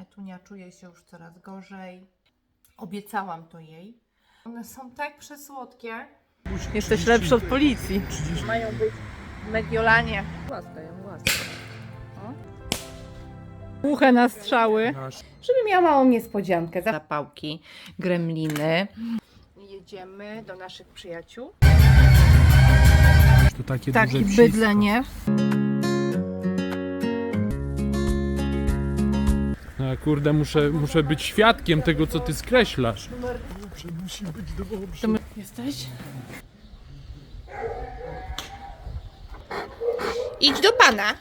Etunia czuje się już coraz gorzej. Obiecałam to jej. One są tak przesłodkie. Jesteś lepszy od policji. Mają być w Mediolanie. Głaska, ją głaska. Uche na strzały. Żeby miała małą niespodziankę. Zapałki, gremliny. Jedziemy do naszych przyjaciół. To takie Tak, psisko. bydlenie. A kurde, muszę, muszę być świadkiem tego, co ty skreślasz. Musi być dobrze. Jesteś? Idź do pana.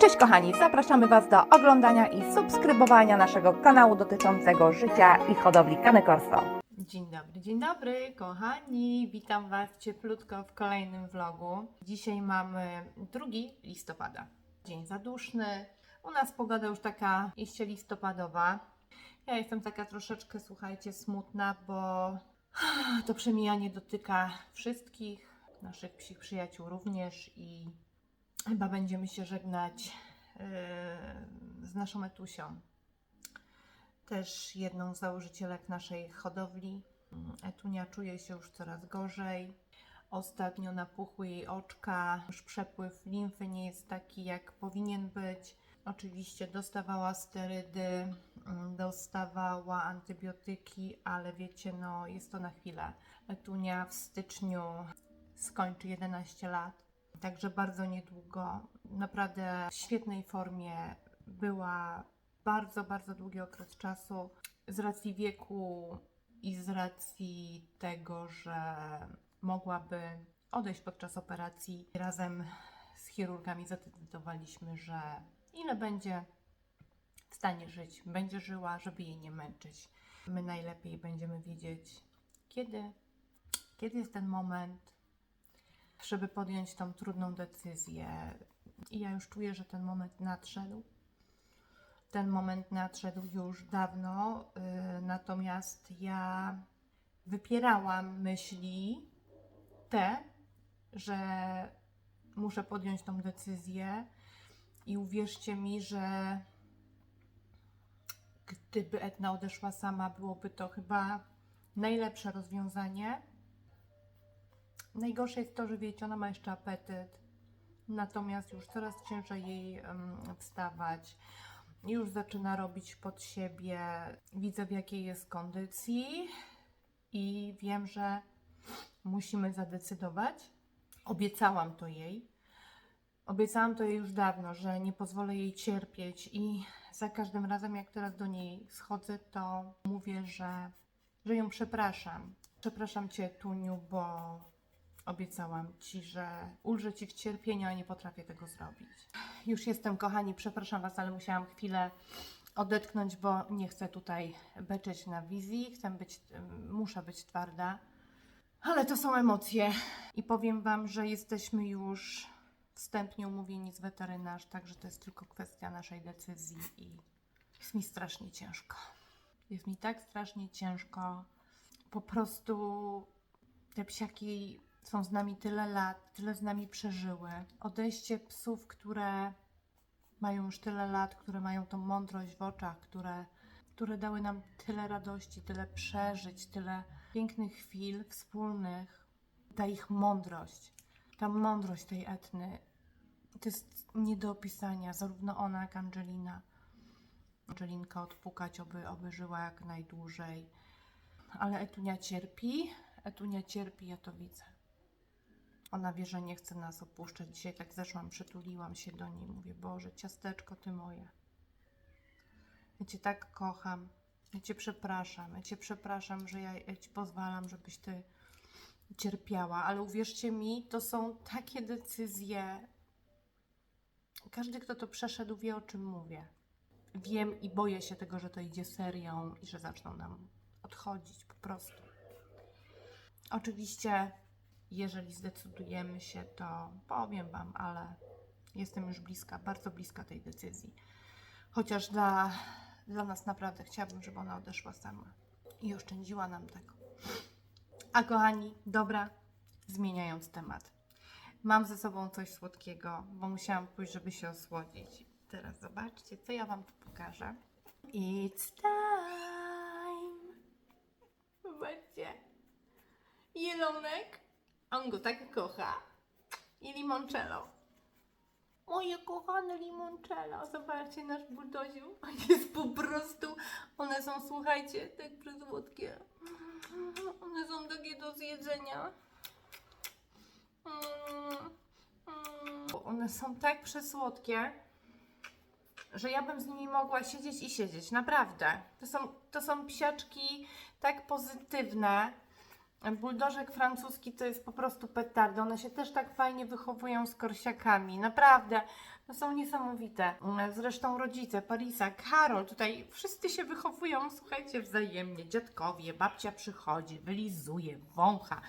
Cześć kochani, zapraszamy Was do oglądania i subskrybowania naszego kanału dotyczącego życia i hodowli kanekorstwa. Dzień dobry, dzień dobry, kochani. Witam Was cieplutko w kolejnym vlogu. Dzisiaj mamy 2 listopada. Dzień zaduszny. U nas pogoda już taka iście listopadowa. Ja jestem taka troszeczkę, słuchajcie, smutna, bo to przemijanie dotyka wszystkich, naszych psich przyjaciół również i chyba będziemy się żegnać yy, z naszą Etusią też jedną z założycielek naszej hodowli. Etunia czuje się już coraz gorzej. Ostatnio napuchły jej oczka, już przepływ limfy nie jest taki, jak powinien być. Oczywiście dostawała sterydy, mm, dostawała antybiotyki, ale wiecie, no jest to na chwilę. Etunia w styczniu skończy 11 lat, także bardzo niedługo. Naprawdę w świetnej formie była bardzo, bardzo długi okres czasu. Z racji wieku i z racji tego, że mogłaby odejść podczas operacji, razem z chirurgami zadecydowaliśmy, że ile będzie w stanie żyć, będzie żyła, żeby jej nie męczyć. My najlepiej będziemy wiedzieć, kiedy, kiedy jest ten moment, żeby podjąć tą trudną decyzję. I ja już czuję, że ten moment nadszedł ten moment nadszedł już dawno, y, natomiast ja wypierałam myśli te, że muszę podjąć tą decyzję i uwierzcie mi, że gdyby Edna odeszła sama, byłoby to chyba najlepsze rozwiązanie. Najgorsze jest to, że wiecie, ona ma jeszcze apetyt, natomiast już coraz ciężej jej wstawać już zaczyna robić pod siebie. Widzę, w jakiej jest kondycji i wiem, że musimy zadecydować. Obiecałam to jej. Obiecałam to jej już dawno, że nie pozwolę jej cierpieć i za każdym razem, jak teraz do niej schodzę, to mówię, że, że ją przepraszam. Przepraszam Cię, Tuniu, bo obiecałam Ci, że ulżę Ci w cierpieniu, a nie potrafię tego zrobić. Już jestem, kochani, przepraszam Was, ale musiałam chwilę odetchnąć, bo nie chcę tutaj beczeć na wizji. Chcę być, muszę być twarda. Ale to są emocje. I powiem Wam, że jesteśmy już wstępnie umówieni z weterynarz, także to jest tylko kwestia naszej decyzji i jest mi strasznie ciężko. Jest mi tak strasznie ciężko. Po prostu te psiaki są z nami tyle lat, tyle z nami przeżyły. Odejście psów, które mają już tyle lat, które mają tą mądrość w oczach, które, które dały nam tyle radości, tyle przeżyć, tyle pięknych chwil wspólnych. Ta ich mądrość, ta mądrość tej Etny, to jest nie do opisania, zarówno ona jak Angelina. Angelinka odpukać, oby, oby żyła jak najdłużej. Ale Etunia cierpi, Etunia cierpi, ja to widzę. Ona wie, że nie chce nas opuszczać. Dzisiaj tak zeszłam, przytuliłam się do niej. Mówię, Boże, ciasteczko ty moje. Ja cię tak kocham. Ja cię przepraszam. Ja cię przepraszam, że ja, ja ci pozwalam, żebyś ty cierpiała. Ale uwierzcie mi, to są takie decyzje. Każdy, kto to przeszedł, wie o czym mówię. Wiem i boję się tego, że to idzie serią i że zaczną nam odchodzić po prostu. Oczywiście, jeżeli zdecydujemy się, to powiem Wam, ale jestem już bliska, bardzo bliska tej decyzji. Chociaż dla, dla nas naprawdę chciałabym, żeby ona odeszła sama i oszczędziła nam tego. A kochani, dobra, zmieniając temat. Mam ze sobą coś słodkiego, bo musiałam pójść, żeby się osłodzić. Teraz zobaczcie, co ja Wam tu pokażę. It's time. Zobaczcie. Jelonek. On go tak kocha. I limoncello. Moje kochane limoncello. Zobaczcie nasz buldoziu. On jest po prostu... One są, słuchajcie, tak przesłodkie. One są takie do zjedzenia. One są tak przesłodkie, że ja bym z nimi mogła siedzieć i siedzieć. Naprawdę. To są, to są psiaczki tak pozytywne. Buldożek francuski to jest po prostu petardy. One się też tak fajnie wychowują z korsiakami. Naprawdę. To są niesamowite. Zresztą rodzice, Parisa, Karol, tutaj wszyscy się wychowują, słuchajcie, wzajemnie. Dziadkowie, babcia przychodzi, wylizuje, wącha.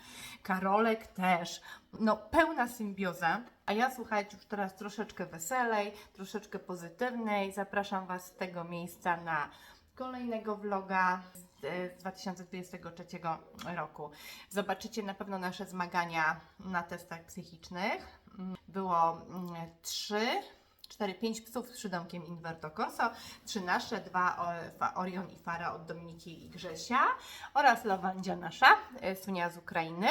Karolek też. No, pełna symbioza. A ja, słuchajcie, już teraz troszeczkę weselej, troszeczkę pozytywnej. Zapraszam Was z tego miejsca na kolejnego vloga z e, z 2023 roku. Zobaczycie na pewno nasze zmagania na testach psychicznych. Było 3, 4, 5 psów z szydomkiem Inverto Corso, 3 nasze, 2 Orion i Fara od Dominiki i Grzesia oraz Lawandzia nasza, e, Sunia z Ukrainy.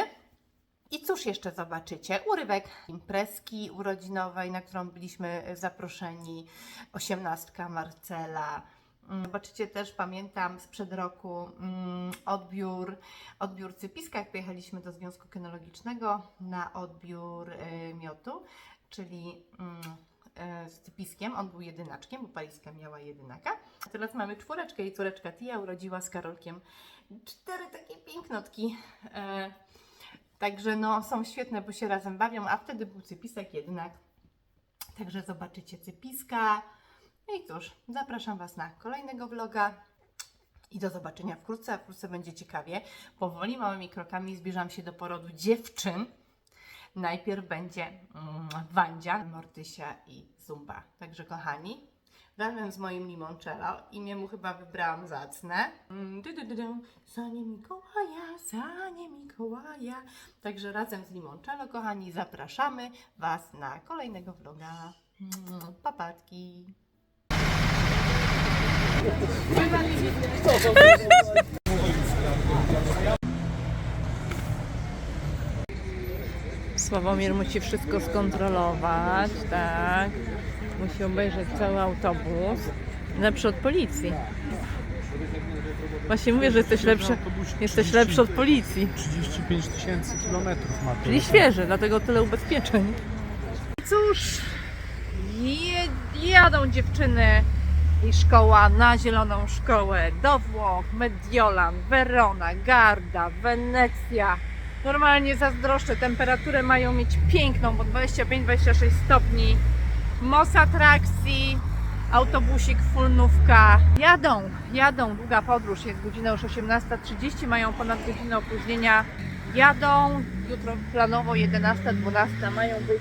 I cóż jeszcze zobaczycie? Urywek imprezki urodzinowej, na którą byliśmy zaproszeni. Osiemnastka Marcela. Mm, Zobaczycie też, pamiętam sprzed roku mm, odbiór, odbiór cypiska, jak pojechaliśmy do Związku Kynologicznego na odbiór y, miotu, czyli mm, y, z cypiskiem. On był jedynaczkiem, bo Paliska miała jedynaka. A teraz mamy czwóreczkę i córeczka Tia urodziła z Karolkiem cztery takie pięknotki. E, Także no, są świetne, bo się razem bawią, a wtedy był cypisek jednak. Także zobaczycie cypiska. I cóż, zapraszam Was na kolejnego vloga i do zobaczenia wkrótce, a wkrótce będzie ciekawie. Powoli, małymi krokami zbliżam się do porodu dziewczyn. Najpierw będzie mm, Wandzia, Mortysia i Zumba. Także kochani, razem z moim limoncello, imię mu chyba wybrałam zacne. Mm, du, du, du, du. Za nie Mikołaja, za nie Mikołaja. Także razem z limoncello, kochani, zapraszamy Was na kolejnego vloga. Papatki. Sławomir musi wszystko skontrolować, tak. Musi obejrzeć cały autobus. Lepszy od policji. Właśnie mówię, że jesteś lepszy, jesteś lepszy od policji. 35 tysięcy kilometrów ma. Czyli świeży, dlatego tyle ubezpieczeń. Cóż, je, jadą dziewczyny i szkoła na zieloną szkołę do Włoch, Mediolan, Verona, Garda, Wenecja. Normalnie zazdroszczę, temperaturę mają mieć piękną, bo 25-26 stopni. Most atrakcji, autobusik, fulnówka. Jadą, jadą, długa podróż, jest godzina już 18.30, mają ponad godzinę opóźnienia. Jadą, jutro planowo 11-12 mają być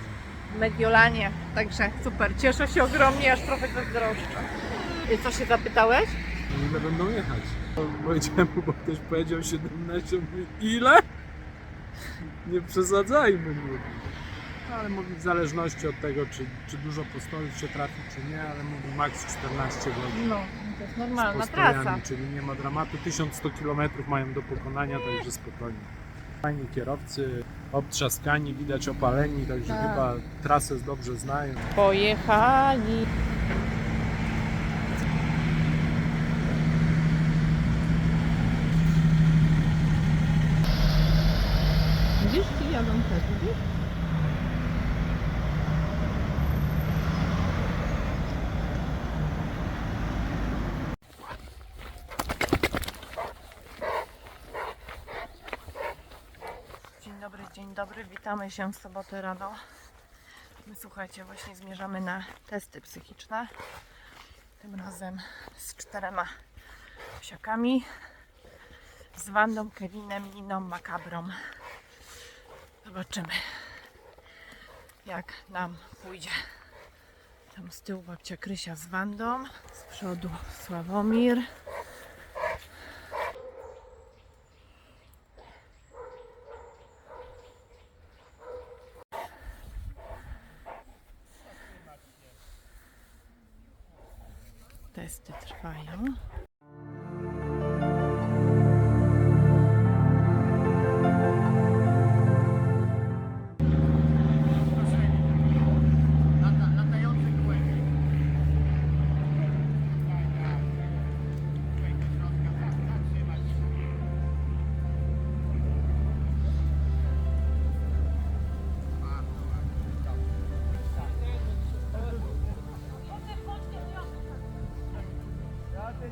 w Mediolanie, także super, cieszę się ogromnie, aż trochę zazdroszczę. Co się zapytałeś? Ile będą jechać? Powiedziałem mu, bo ktoś powiedział 17, mówi ile? Nie przesadzajmy, mówi. No, ale mówi w zależności od tego, czy, czy dużo postojów się trafi, czy nie, ale mówi maks 14 godzin. No, to jest z normalna postojami, trasa. czyli nie ma dramatu. 1100 km mają do pokonania, także spokojnie. Fajni kierowcy, obtrzaskani, widać opaleni, także Tak. chyba trasę dobrze znają. Pojechali. Widzisz, ci jadą też, widzisz? Dzień dobry, dzień dobry. Witamy się w sobotę rano. My słuchajcie, właśnie zmierzamy na testy psychiczne. Tym razem z czterema psiakami. Z Wandą, Kevinem, Niną, Makabrą. Zobaczymy, jak nam pójdzie. Tam z tyłu babcia Krysia z Wandą, z przodu Sławomir. bakalım.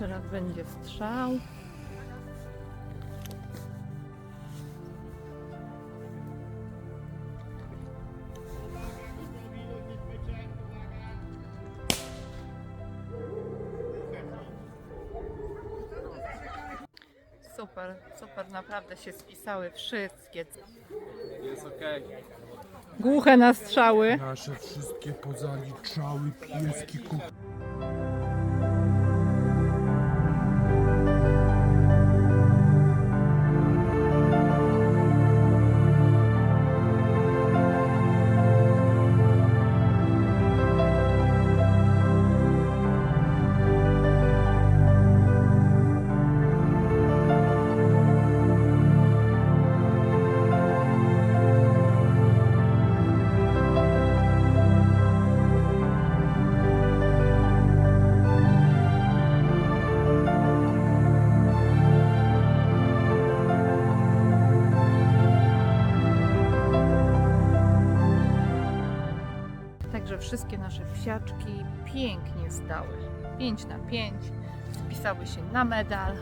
Teraz będzie strzał. Super, super, naprawdę się spisały wszystkie. Jest okej. Głuche na strzały. Nasze wszystkie pozaliczały pieski kup. Także wszystkie nasze psiaczki pięknie zdały. 5 na 5. Wpisały się na medal.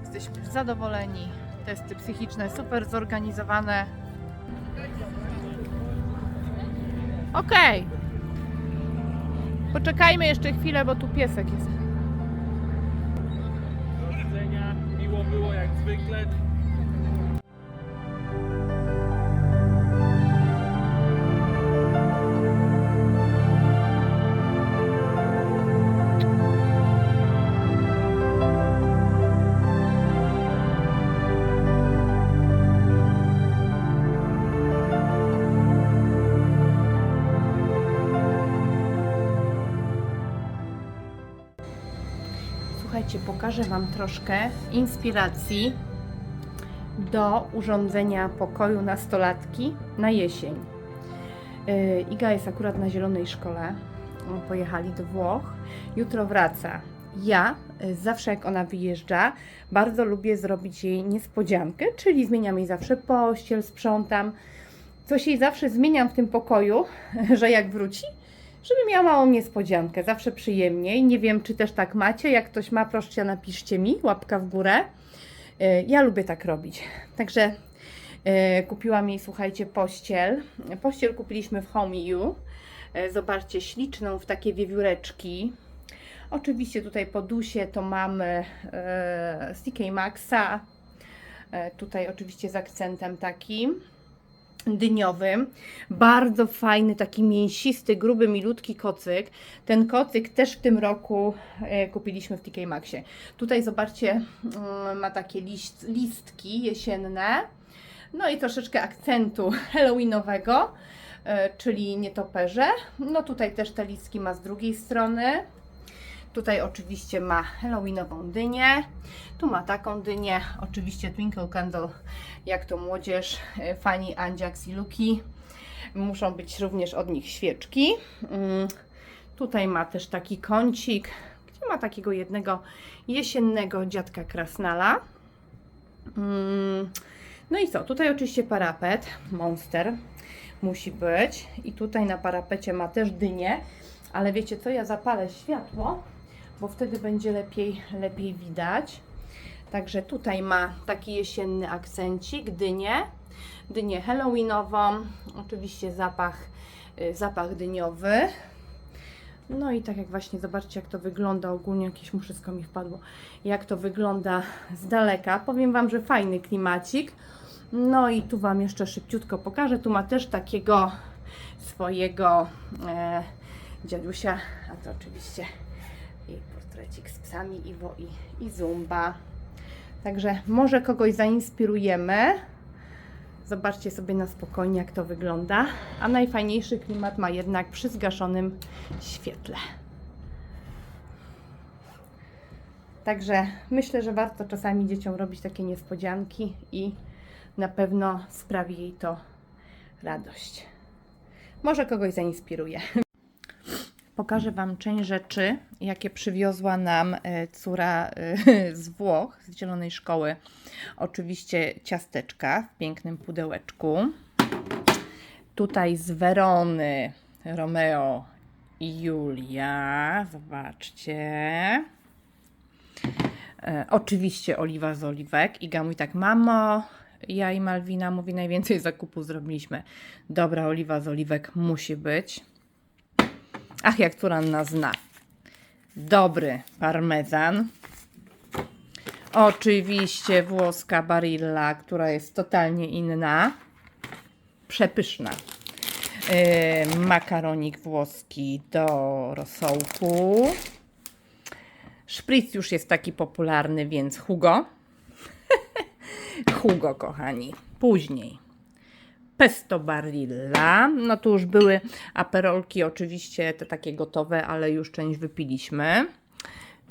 Jesteśmy zadowoleni. Testy psychiczne super zorganizowane. Okej. Poczekajmy jeszcze chwilę, bo tu piesek jest. zwykle. Słuchajcie, pokażę Wam troszkę inspiracji do urządzenia pokoju nastolatki na jesień. Yy, Iga jest akurat na zielonej szkole. Pojechali do Włoch. Jutro wraca. Ja y, zawsze jak ona wyjeżdża, bardzo lubię zrobić jej niespodziankę, czyli zmieniam jej zawsze pościel, sprzątam. Coś jej zawsze zmieniam w tym pokoju, że jak wróci, żeby miała małą niespodziankę, zawsze przyjemniej. Nie wiem, czy też tak macie. Jak ktoś ma, proszę napiszcie mi, łapka w górę. Y, Ja lubię tak robić. Także y, kupiłam jej, słuchajcie, pościel. Pościel kupiliśmy w Home You. Y, Zobaczcie, śliczną w takie wiewióreczki. Oczywiście tutaj po dusie to mamy e, z TK Maxa. E, tutaj oczywiście z akcentem takim dyniowym. Bardzo fajny, taki mięsisty, gruby, milutki kocyk. Ten kocyk też w tym roku e, kupiliśmy w TK Maxie. Tutaj zobaczcie, mm, ma takie list, listki jesienne. No i troszeczkę akcentu halloweenowego, e, czyli nietoperze. No tutaj też te listki ma z drugiej strony. Tutaj oczywiście ma halloweenową dynię. Tu ma taką dynię. Oczywiście Twinkle Candle, jak to młodzież, e, fani Andziaks i Luki. Muszą być również od nich świeczki. Mm, Tutaj ma też taki kącik, gdzie ma takiego jednego jesiennego dziadka krasnala. Mm, No i co? Tutaj oczywiście parapet, monster musi być. I tutaj na parapecie ma też dynię. Ale wiecie co? Ja zapalę światło, bo wtedy będzie lepiej, lepiej widać. Także tutaj ma taki jesienny akcencik, dynię, dynię halloweenową, oczywiście zapach, y, zapach dyniowy. No i tak jak właśnie zobaczcie jak to wygląda ogólnie, jakieś mu wszystko mi wpadło, jak to wygląda z daleka. Powiem Wam, że fajny klimacik. No i tu Wam jeszcze szybciutko pokażę. Tu ma też takiego swojego e, dziadusia, a to oczywiście portrecik z psami Iwo i, i Zumba. Także może kogoś zainspirujemy. Zobaczcie sobie na spokojnie, jak to wygląda. A najfajniejszy klimat ma jednak przy zgaszonym świetle. Także myślę, że warto czasami dzieciom robić takie niespodzianki i na pewno sprawi jej to radość. Może kogoś zainspiruje. Pokażę Wam część rzeczy, jakie przywiozła nam e, córa e, z Włoch, z Zielonej Szkoły. Oczywiście ciasteczka w pięknym pudełeczku. Tutaj z Werony Romeo i Julia. Zobaczcie. E, oczywiście oliwa z oliwek. Iga mówi tak, mamo, ja i Malwina mówi, najwięcej zakupu zrobiliśmy. Dobra, oliwa z oliwek musi być. Ach, jak Turan nas zna. Dobry parmezan. Oczywiście włoska barilla, która jest totalnie inna. Przepyszna. Yy, makaronik włoski do rosołku. Szpric już jest taki popularny, więc Hugo. Hugo, kochani. Później pesto barilla. No tu już były aperolki, oczywiście te takie gotowe, ale już część wypiliśmy.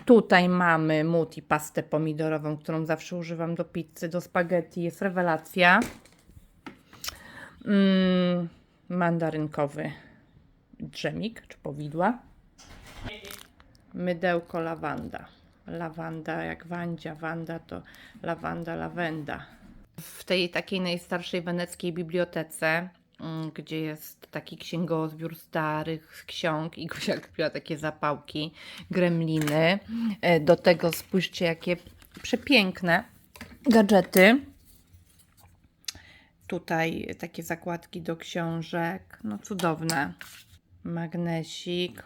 Tutaj mamy muti pastę pomidorową, którą zawsze używam do pizzy, do spaghetti. Jest rewelacja. Mm, mandarynkowy drzemik, czy powidła. Mydełko lawanda. Lawanda jak wandzia, wanda to lawanda, lawenda w tej takiej najstarszej weneckiej bibliotece, mm, gdzie jest taki księgozbiór starych ksiąg i Gosia kupiła takie zapałki, gremliny. E, Do tego spójrzcie, jakie przepiękne gadżety. Tutaj takie zakładki do książek, no cudowne. Magnesik.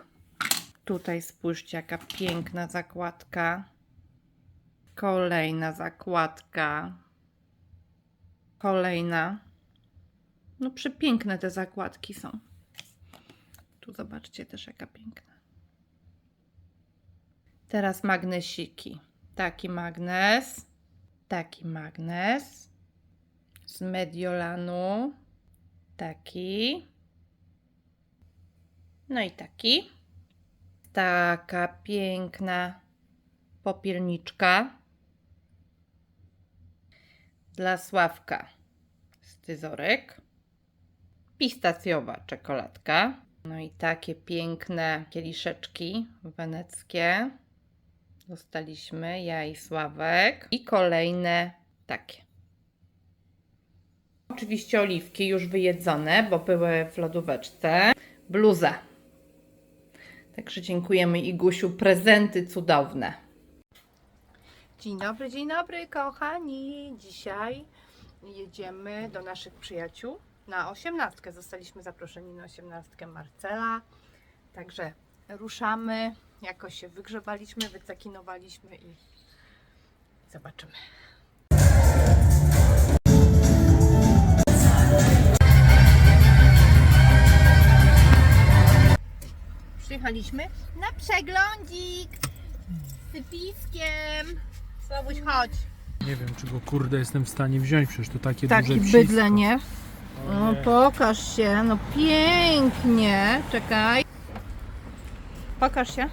Tutaj spójrzcie, jaka piękna zakładka Kolejna zakładka. Kolejna. No przepiękne te zakładki są. Tu zobaczcie też jaka piękna. Teraz magnesiki. Taki magnes. Taki magnes. Z Mediolanu. Taki. No i taki. Taka piękna popielniczka. Dla Sławka scyzorek. Pistacjowa czekoladka. No i takie piękne kieliszeczki weneckie. Dostaliśmy ja i Sławek. I kolejne takie. Oczywiście oliwki już wyjedzone, bo były w lodóweczce. Bluza. Także dziękujemy Igusiu. Prezenty cudowne. Dzień dobry, dzień dobry, kochani. Dzisiaj jedziemy do naszych przyjaciół na osiemnastkę. Zostaliśmy zaproszeni na osiemnastkę Marcela. Także ruszamy. Jakoś się wygrzebaliśmy, wycekinowaliśmy i zobaczymy. Przyjechaliśmy na przeglądzik z sypiskiem. Słabuś, chodź. Nie wiem, czy go kurde jestem w stanie wziąć, przecież to takie Taki duże psisko. bydle, nie? No pokaż się, no pięknie. Czekaj. Pokaż się.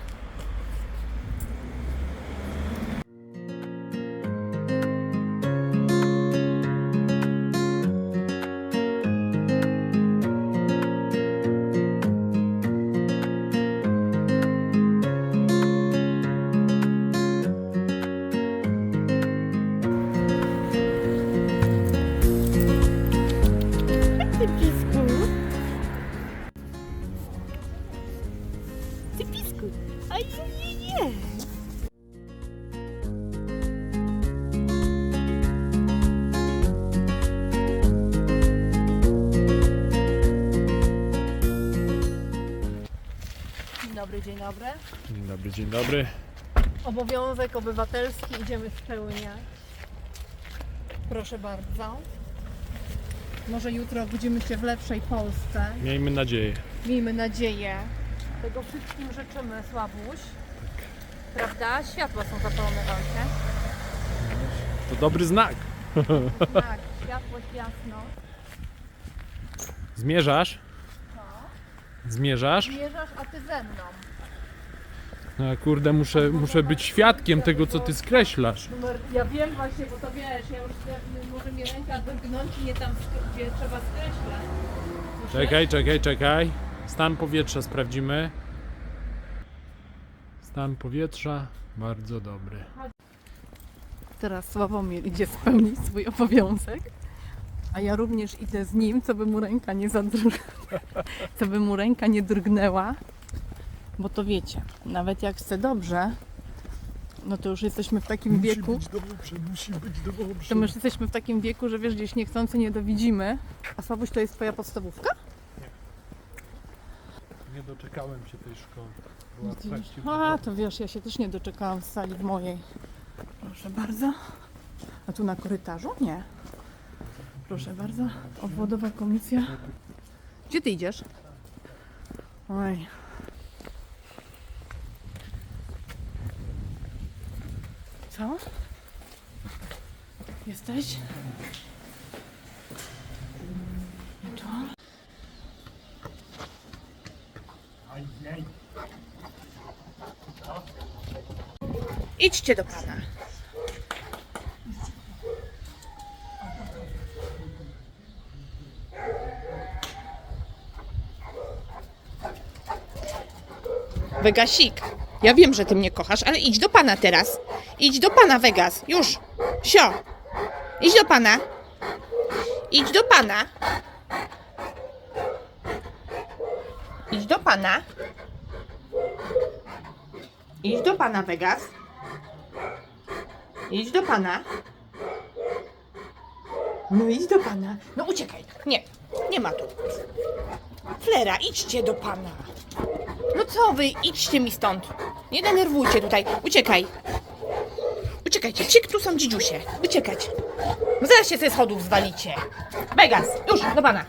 Dzień dobry, dzień dobry. Dzień dobry. Obowiązek obywatelski idziemy spełniać. Proszę bardzo. Może jutro budzimy się w lepszej Polsce. Miejmy nadzieję. Miejmy nadzieję. Tego wszystkim życzymy, Sławuś. Prawda? Światła są zapalone w aucie. To dobry znak. Tak, światłość jasno. Zmierzasz? Zmierzasz? Zmierzasz, a ty ze mną. No, kurde, muszę, muszę być świadkiem tego, co ty skreślasz. Numer, ja wiem właśnie, bo to wiesz, ja już może mi ręka drgnąć i nie tam, gdzie trzeba skreślać. Czekaj, czekaj, czekaj. Stan powietrza sprawdzimy. Stan powietrza bardzo dobry. Teraz Sławomir idzie spełnić swój obowiązek, a ja również idę z nim, co by mu ręka nie zadrgnęła, co by mu ręka nie drgnęła, bo to wiecie, nawet jak chce dobrze, no to już jesteśmy w takim wieku, dobrze, musi być dobrze. to my już jesteśmy w takim wieku, że wiesz, gdzieś niechcący nie dowidzimy. A Sławuś, to jest twoja podstawówka? Nie doczekałem się tej szkoły. Była w trakcie A, to wiesz, ja się też nie doczekałam w sali w mojej. Proszę bardzo. A tu na korytarzu? Nie. Proszę bardzo. Obwodowa komisja. Gdzie ty idziesz? Oj. Co? Jesteś? Wieczór? Idźcie do pana. Wegasik, ja wiem, że ty mnie kochasz, ale idź do pana teraz. Idź do pana, Vegas. Już. Sio. Idź do pana. Idź do pana. Idź do pana. Idź do pana, Vegas. Idź do pana. No idź do pana. No uciekaj. Nie, nie ma tu. Flera, idźcie do pana. No co wy, idźcie mi stąd. Nie denerwujcie tutaj. Uciekaj. Uciekajcie, psik, tu są dzidziusie. Uciekać. No zaraz się ze schodów zwalicie. Vegas, już, do pana.